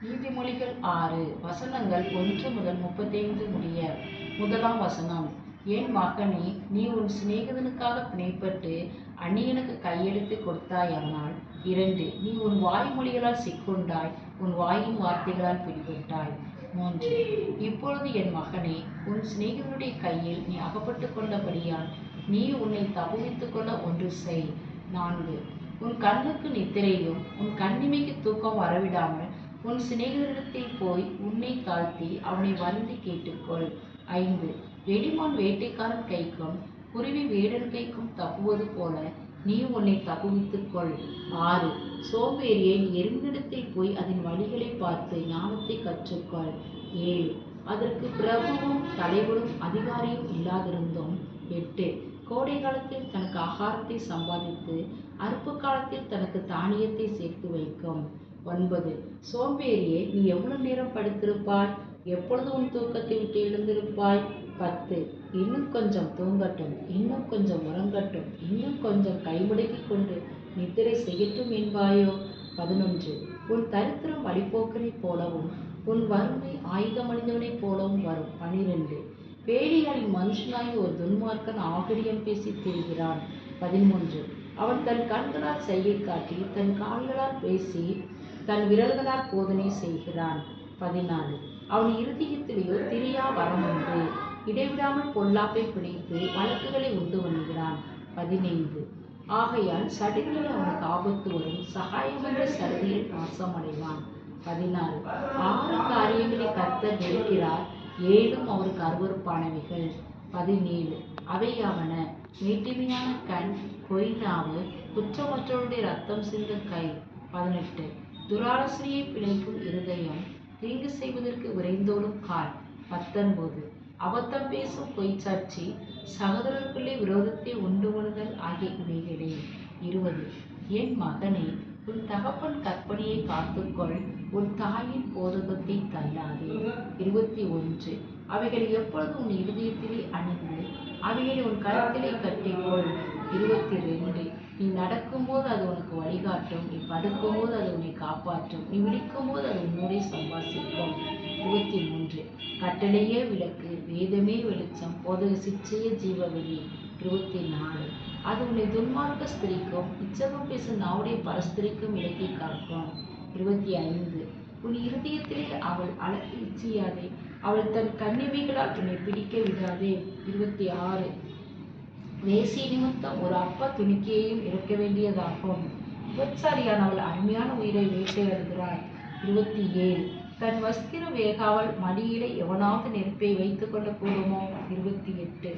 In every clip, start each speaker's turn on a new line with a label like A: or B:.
A: நீதிமொழிகள் ஆறு வசனங்கள் ஒன்று முதல் முப்பத்தைந்து முடிய முதலாம் வசனம். என் மகனே நீ உன் சிநேகிதனுக்காக பிணைப்பட்டு அந்நியனுக்கு கையெடுத்து கொடுத்தாயானால் இரண்டு நீ உன் வாய்மொழிகளால் சிக்குண்டாய் உன் வாயின் வார்த்தைகளால் பிடிபட்டாய். மூன்று இப்பொழுது என் மகனே உன் சிநேகிதனுடைய கையில் நீ அகப்பட்டு கொண்டபடியால் நீ உன்னை தப்புவித்துக் கொள்ள ஒன்று செய். நான்கு உன் கண்ணுக்கு நித்திரையும் உன் கண்ணிமைக்கு தூக்கம் வரவிடாமல் உன் சிநேகிதரிடத்தில் போய் உன்னை தாழ்த்தி அவனை வருந்தி கேட்டுக்கொள். ஐந்து. வெடிமான் வேட்டைக்காரன் கைக்கும் குருவி வேடன் கைக்கும் தப்புவது போல நீ உன்னை தப்புவித்துக் கொள். ஆறு. சோம்பேறியை நீ போய் அதன் வழிகளை பார்த்து ஞானத்தை கற்றுக்கொள். ஏழு. அதற்கு பிரபுவும் தலைவரும் அதிகாரியும் இல்லாதிருந்தும். எட்டு. கோடை காலத்தில் தனக்கு ஆகாரத்தை சம்பாதித்து அறுப்பு காலத்தில் தனக்கு தானியத்தை சேர்த்து வைக்கும். ஒன்பது. சோம்பேறியே நீ எவ்வளவு நேரம் படுத்திருப்பாய்? எப்பொழுது உன் தூக்கத்தை விட்டு எழுந்திருப்பாய்? பத்து. இன்னும் கொஞ்சம் தூங்கட்டும் இன்னும் கொஞ்சம் உறங்கட்டும் இன்னும் கொஞ்சம் கைமுடக்கி கொண்டு நித்திரை செய்யட்டும் என்பாயோ? பதினொன்று. உன் தரித்திரம் வழிபோக்கனைப் போலவும் உன் வறுமை ஆயுதமணிந்தவனைப் போலவும் வரும். பனிரெண்டு. பேடிகளின் மனுஷனாய் ஒரு துன்மார்க்கன் ஆகரியம் பேசி திரிகிறான். பதிமூன்று. அவன் தன் கண்களால் செய்ய காட்டி தன் கால்களால் பேசி தன் விரல்களால் போதனை செய்கிறான். பதினாலு. அவன் இருதயத்திலேயோ திரியா வரமுண்டு இடைவிடாமல் பொல்லாப்பை பிடித்து வழக்குகளை உண்டு பண்ணுகிறான். பதினைந்து. ஆகையால் சடுகளில் அவனுக்கு ஆபத்து வரும். சகாயமன்ற வாசம் அடைவான் பதினாறு ஆறு காரியங்களை கர்த்தர் வெறுக்கிறார். ஏழும் அவருக்கு அருவருப்பானவைகள். பதினேழு. அவையாவன நீட்டிமையான கண் கொய்நாவு குற்றமற்றவருடைய ரத்தம் சிந்த கை. பதினெட்டு. துராலோசனையை பிழைக்கும் இருதயம் தீங்கு செய்வதற்கு விரைந்தோடும் கால். பத்தொன்பது. அபத்தம் பேசும் பொய்ச்சாட்சி சகோதரருக்குள்ளே விரோதத்தை உண்டு கொள்ளுதல் ஆகிய இவைகளே. இருபது. என் மகனே உன் தகப்பன் கற்பனையை காத்துக்கொள். உன் தாயின் போதகத்தை தள்ளாதே. இருபத்தி ஒன்று. அவைகளை எப்பொழுது உன் இருதயத்திலே அணிந்து அவைகளை உன் கழுத்திலே கட்டிக்கொள். இருபத்தி ரெண்டு. நீ நடக்கும்போது அது உனக்கு வழிகாட்டும் நீ படுக்கும்போது அது உன்னை காப்பாற்றும் நீ விழிக்கும்போது அது உன்னோடே சம்பாசிக்கும். இருபத்தி மூன்று. கட்டளையே விளக்கு வேதமே வெளிச்சம் பொது சிச்சைய ஜீவவெளி. இருபத்தி நாலு. அது உன்னை துன்மார்க்க ஸ்திரிக்கும் இச்சகம் பேசும் நாவுடைய பரஸ்திரிக்கும் இலக்கி காக்கும். இருபத்தி ஐந்து. உன் இருதயத்திலே அவள் அழகு இச்சியாதே அவள் தன் கண்ணிமைகளால் உன்னை பிடிக்க விடாதே. இருபத்தி ஆறு. வேசி நிமித்தம் ஒரு அப்ப துணிக்கையையும் இருக்க வேண்டியதாகும். விபச்சாரியானவள் அருமையான உயிரை வேட்டையாடுகிறாள் இருபத்தி ஏழு. தன் வஸ்திர வேகாவல் மடியிலே எவனாவது நெருப்பை வைத்து கொள்ள கூடுமோ இருபத்தி எட்டு.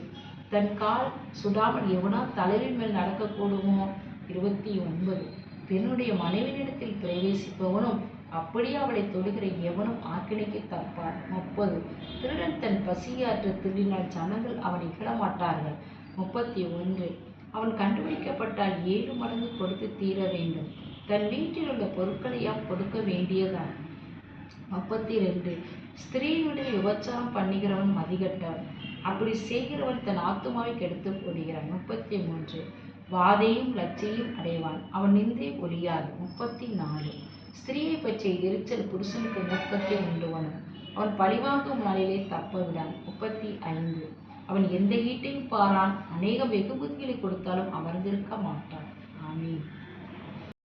A: தன் கால் சுடாமல் எவனா தலைவின் மேல் நடக்கக்கூடுமோ இருபத்தி ஒன்பது. பெண்ணுடைய மனைவியிடத்தில் பிரவேசிப்பவனும் அப்படியே அவளை தொடுகிற எவனும் ஆக்கினைக்கு தப்பான். முப்பது. திருடன் தன் பசியாற்ற திருடினால் ஜனங்கள் அவனை கிடமாட்டார்கள் முப்பத்தி ஒன்று அவன் கண்டுபிடிக்கப்பட்டால் ஏழு மடங்கு கொடுத்து தீர வேண்டும். தன் வீட்டில் உள்ள பொருட்களையாம் கொடுக்க வேண்டியதான் முப்பத்தி ரெண்டு ஸ்திரீயுடைய விபச்சாரம் பண்ணுகிறவன் மதிகட்டான். அப்படி செய்கிறவன் தன் ஆத்துமாவை கெடுத்து போடுகிறான் முப்பத்தி மூன்று வாதையும் லட்சியும் அடைவான். அவன் நின்றே ஒழியாது முப்பத்தி நாலு ஸ்திரீயை பற்றிய எரிச்சல் புருஷனுக்கு மூக்கத்தை உண்டுவனும் அவன் பழிவாங்கும் நாளிலே தப்ப விடான். முப்பத்தி ஐந்து. அவன் எந்த ஈட்டையும் பாரான் அநேக வெகுமதிகளை கொடுத்தாலும் அமர்ந்திருக்க மாட்டான். ஆமீன்.